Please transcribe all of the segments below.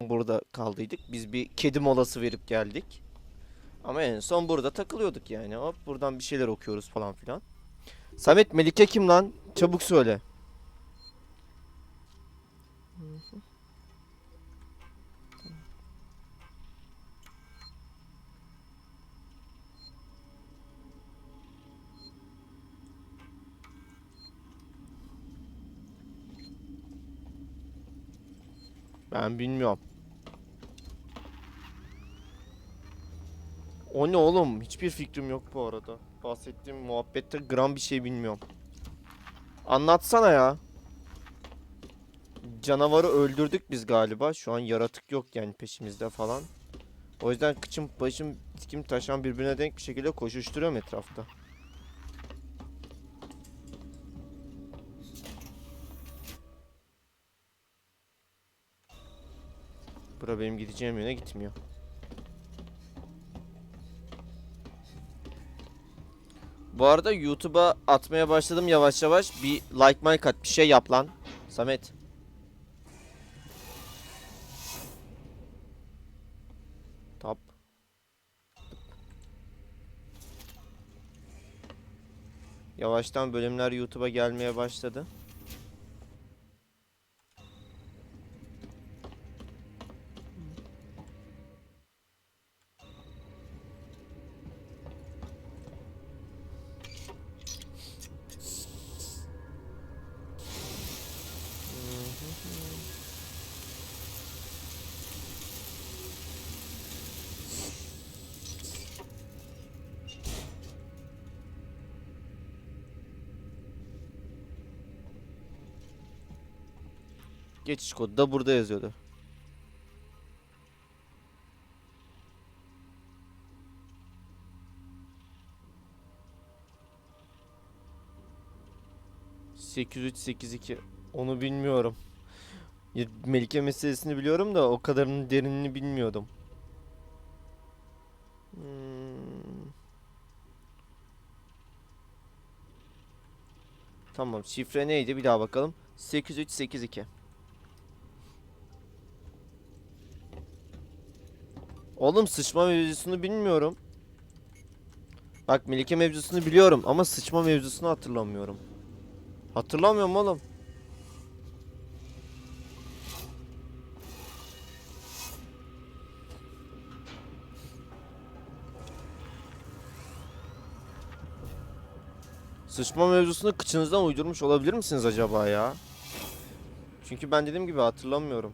burada kaldıydık. Biz bir kedi molası verip geldik. Ama en son burada takılıyorduk yani. Hop buradan bir şeyler okuyoruz falan filan. Samet Melike kim lan? Çabuk söyle. Ben bilmiyorum. O ne oğlum? Hiçbir fikrim yok bu arada. Bahsettiğim muhabbette gram bir şey bilmiyorum. Anlatsana ya. Canavarı öldürdük biz galiba. Şu an yaratık yok yani peşimizde falan. O yüzden kıçım başım tikim taşan birbirine denk bir şekilde koşuşturuyorum etrafta. Bura benim gideceğim yöne gitmiyor. Bu arada YouTube'a atmaya başladım yavaş yavaş. Bir like like at bir şey yap lan. Samet. Tap. Yavaştan bölümler YouTube'a gelmeye başladı. Geçiş kodu da burada yazıyordu. Sekiz üç sekiz iki. Onu bilmiyorum. Melike meselesini biliyorum da o kadarının derinini bilmiyordum. Hmm. Tamam şifre neydi bir daha bakalım. 8382. Oğlum sıçma mevzusunu bilmiyorum. Bak Melike mevzusunu biliyorum ama sıçma mevzusunu hatırlamıyorum. Hatırlamıyorum oğlum. Sıçma mevzusunu kıçınızdan uydurmuş olabilir misiniz acaba ya? Çünkü ben dediğim gibi hatırlamıyorum.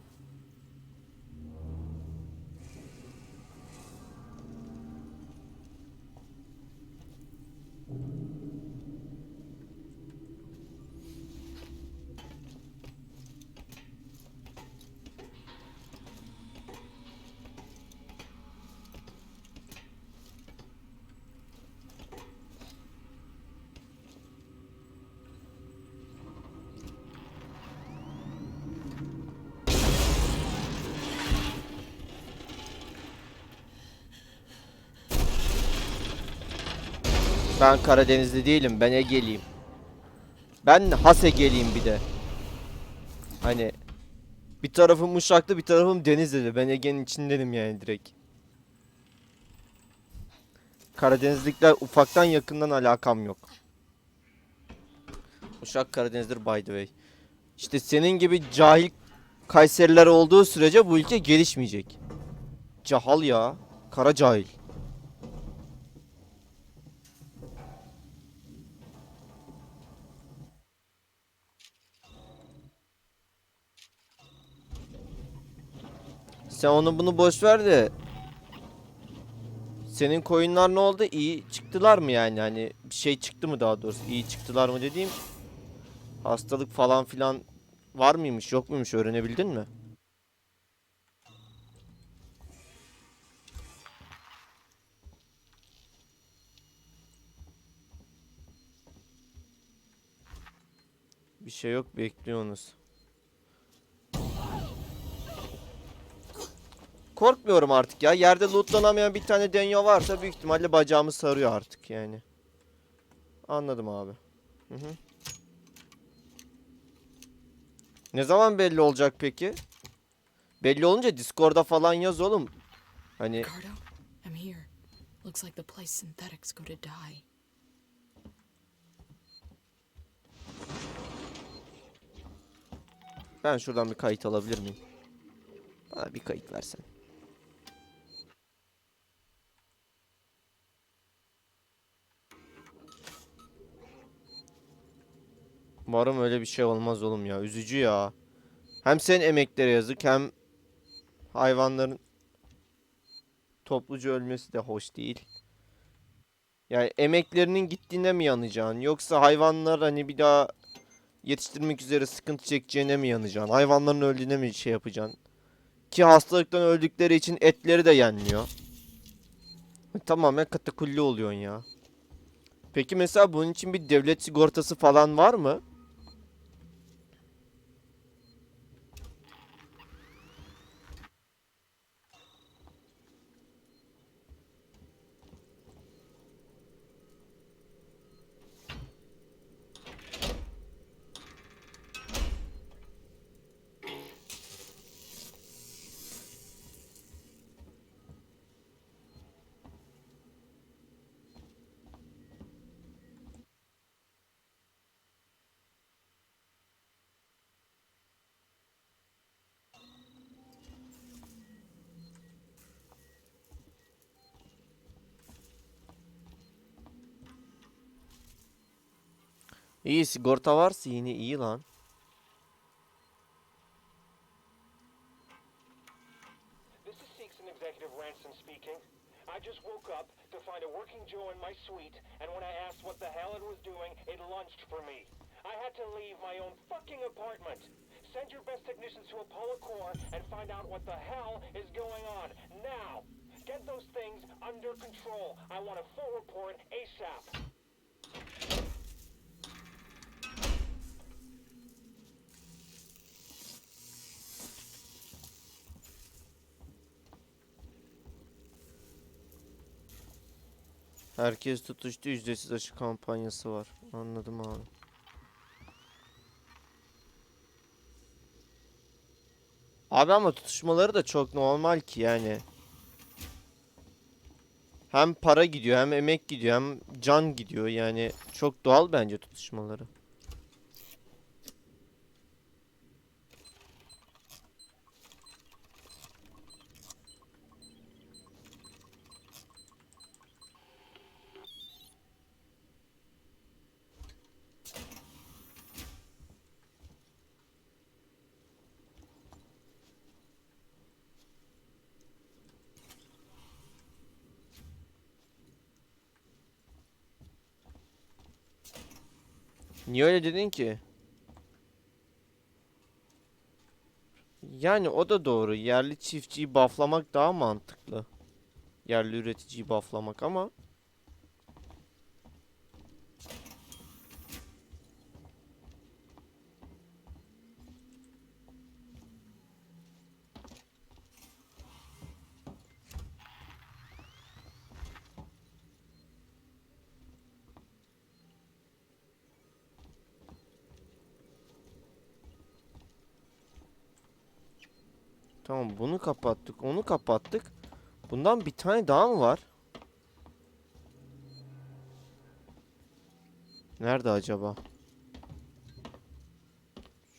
Ben Karadenizli değilim, ben Ege'liyim. Ben Has Ege'liyim bir de. Hani bir tarafım Uşaklı, bir tarafım Denizli'de. Ben Ege'nin içindenim yani direkt. Karadenizlikler ufaktan yakından alakam yok. Uşak Karadeniz'dir by the way. İşte senin gibi cahil Kayseriler olduğu sürece bu ülke gelişmeyecek. Cahal ya. Kara cahil. Sen onu bunu boş ver de senin koyunlar ne oldu? İyi çıktılar mı yani? Hani bir şey çıktı mı daha doğrusu? İyi çıktılar mı dediğim hastalık falan filan var mıymış, yok muymuş öğrenebildin mi? Bir şey yok bekliyorsunuz. Korkmuyorum artık ya. Yerde lootlanamayan bir tane denyo varsa büyük ihtimalle bacağımı sarıyor artık yani. Anladım abi. Hı hı. Ne zaman belli olacak peki? Belli olunca Discord'a falan yaz oğlum. Hani Ricardo, I'm here. Looks like the place synthetics go to die. ben şuradan bir kayıt alabilir miyim? Bana bir kayıt versen. Umarım öyle bir şey olmaz oğlum ya. Üzücü ya. Hem senin emeklere yazık hem hayvanların topluca ölmesi de hoş değil. Yani emeklerinin gittiğine mi yanacaksın? Yoksa hayvanlar hani bir daha yetiştirmek üzere sıkıntı çekeceğine mi yanacaksın? Hayvanların öldüğüne mi şey yapacaksın? Ki hastalıktan öldükleri için etleri de yenmiyor. Tamamen katakulli oluyorsun ya. Peki mesela bunun için bir devlet sigortası falan var mı? İyi sigorta varsa yine iyi lan. This is Seegson Executive Ransom speaking. I just woke up to find a working Joe in my suite, and when I asked what the hell it was doing, it lunched for me. I had to leave my own fucking apartment. Send your best technicians to Apollo Core and find out what the hell is going on. Now! Get those things under control. I want a full report ASAP. Herkes tutuştu ücretsiz aşı kampanyası var. Anladım abi. Abi ama tutuşmaları da çok normal ki yani. Hem para gidiyor hem emek gidiyor hem can gidiyor yani çok doğal bence tutuşmaları. Niye öyle dedin ki? Yani o da doğru. Yerli çiftçiyi bufflamak daha mantıklı. Yerli üreticiyi bufflamak ama Tamam bunu kapattık. Onu kapattık. Bundan bir tane daha mı var? Nerede acaba?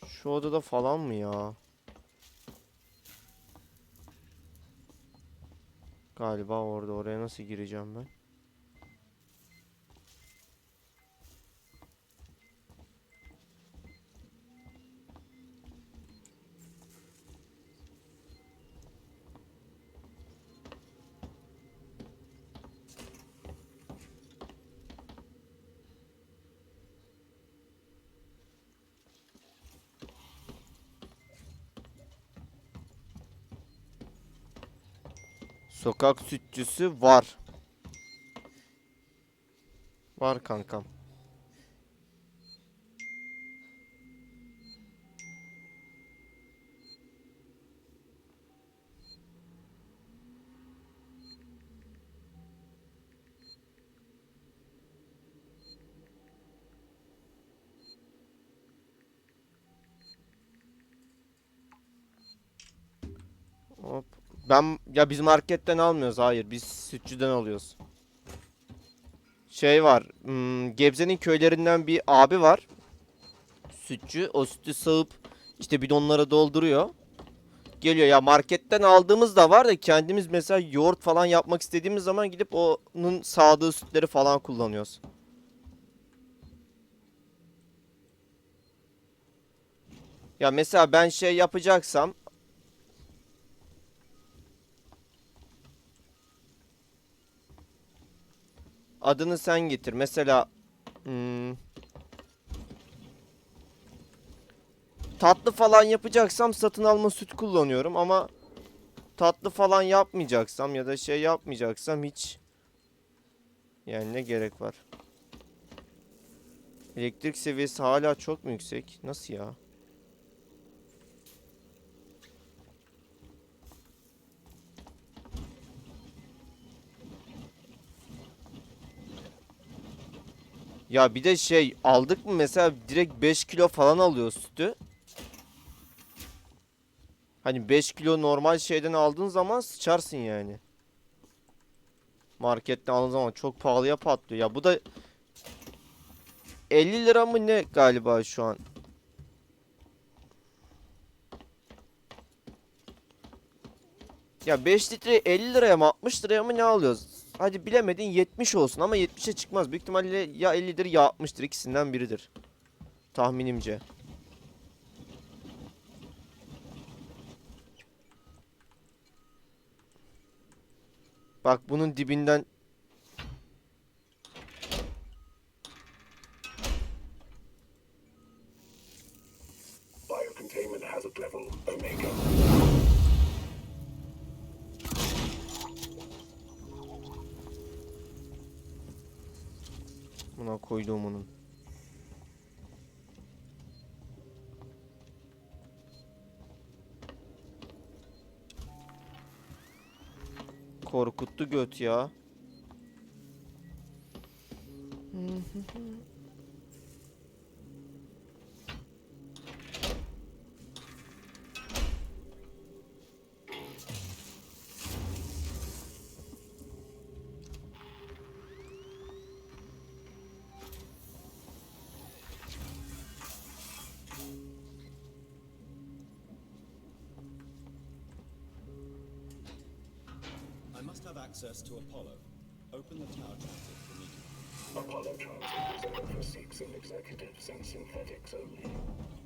Şu odada falan mı ya? Galiba orada. Oraya nasıl gireceğim ben? Sokak sütçüsü var. Var kankam. Ben ya biz marketten almıyoruz. Hayır, biz sütçüden alıyoruz. Şey var. hmm, Gebze'nin köylerinden bir abi var. Sütçü. O sütü sağıp işte bidonlara dolduruyor. Geliyor ya marketten aldığımız da var da kendimiz mesela yoğurt falan yapmak istediğimiz zaman gidip onun sağdığı sütleri falan kullanıyoruz. Ya mesela ben şey yapacaksam adını sen getir. Mesela hmm, tatlı falan yapacaksam satın alma süt kullanıyorum ama tatlı falan yapmayacaksam ya da şey yapmayacaksam hiç yani ne gerek var? Elektrik seviyesi hala çok mu yüksek? Nasıl ya? Ya bir de şey aldık mı mesela direkt 5 kilo falan alıyor sütü. Hani 5 kilo normal şeyden aldığın zaman sıçarsın yani. Marketten aldığın zaman çok pahalıya patlıyor. Ya bu da 50 lira mı ne galiba şu an? Ya 5 litre 50 liraya mı 60 liraya mı ne alıyoruz? Hadi bilemedin 70 olsun ama 70'e çıkmaz. Büyük ihtimalle ya 50'dir ya 60'tır ikisinden biridir. Tahminimce. Bak bunun dibinden Korkuttu göt ya. Must have access to Apollo. Open the tower transit for me. Apollo transit reserved for Seegson executives and synthetics only.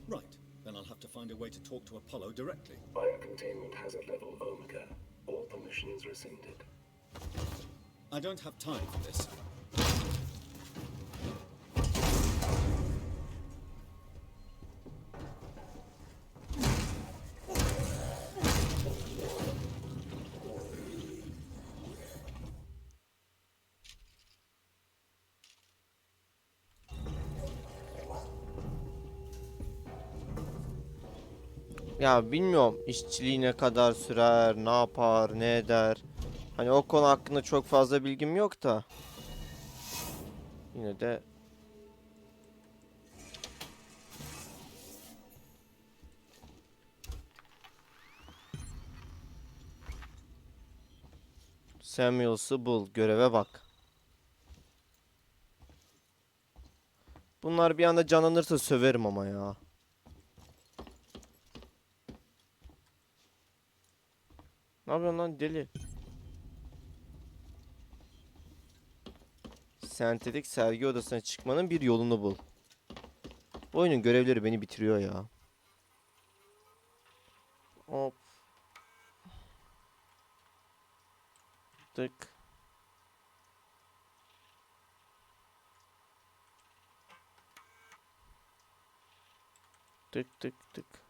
Right. Then I'll have to find a way to talk to Apollo directly. Biocontainment hazard level Omega. All permissions rescinded. I don't have time for this. Ya bilmiyorum işçiliği ne kadar sürer, ne yapar, ne eder. Hani o konu hakkında çok fazla bilgim yok da. Yine de Samuels'ı bul, göreve bak. Bunlar bir anda canlanırsa söverim ama ya. Ne yapıyorsun lan deli? Sentetik sergi odasına çıkmanın bir yolunu bul. Bu oyunun görevleri beni bitiriyor ya. Hop. Tık. Tık tık tık.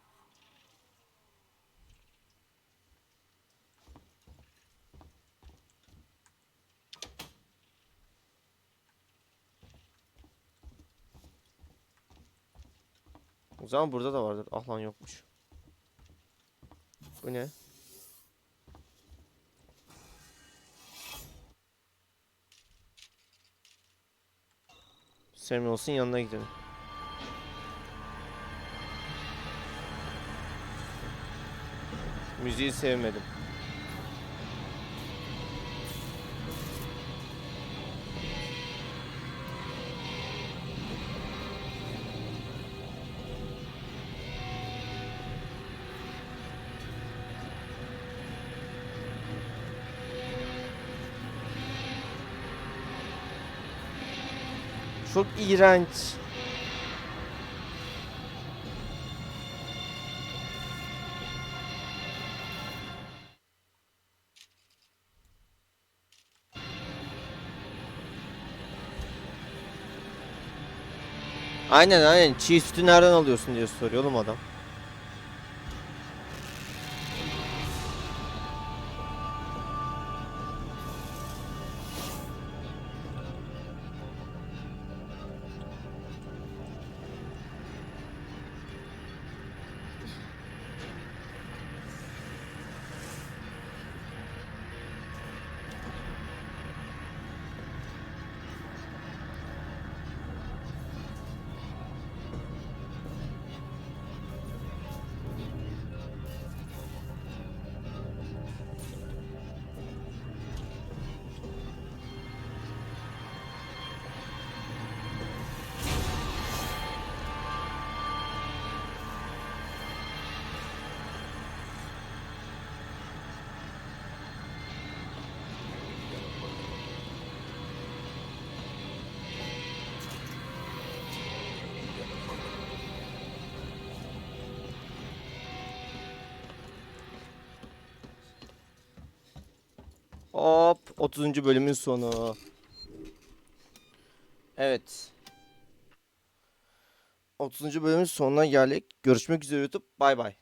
Zaman burada da vardır. Ah lan yokmuş. Bu ne? Samuels'ın yanına gidelim. Müziği sevmedim. İğrenç. Aynen aynen çiğ sütü nereden alıyorsun diye soruyor oğlum adam. Hop 30. bölümün sonu. Evet. 30. bölümün sonuna geldik. Görüşmek üzere YouTube. Bay bay.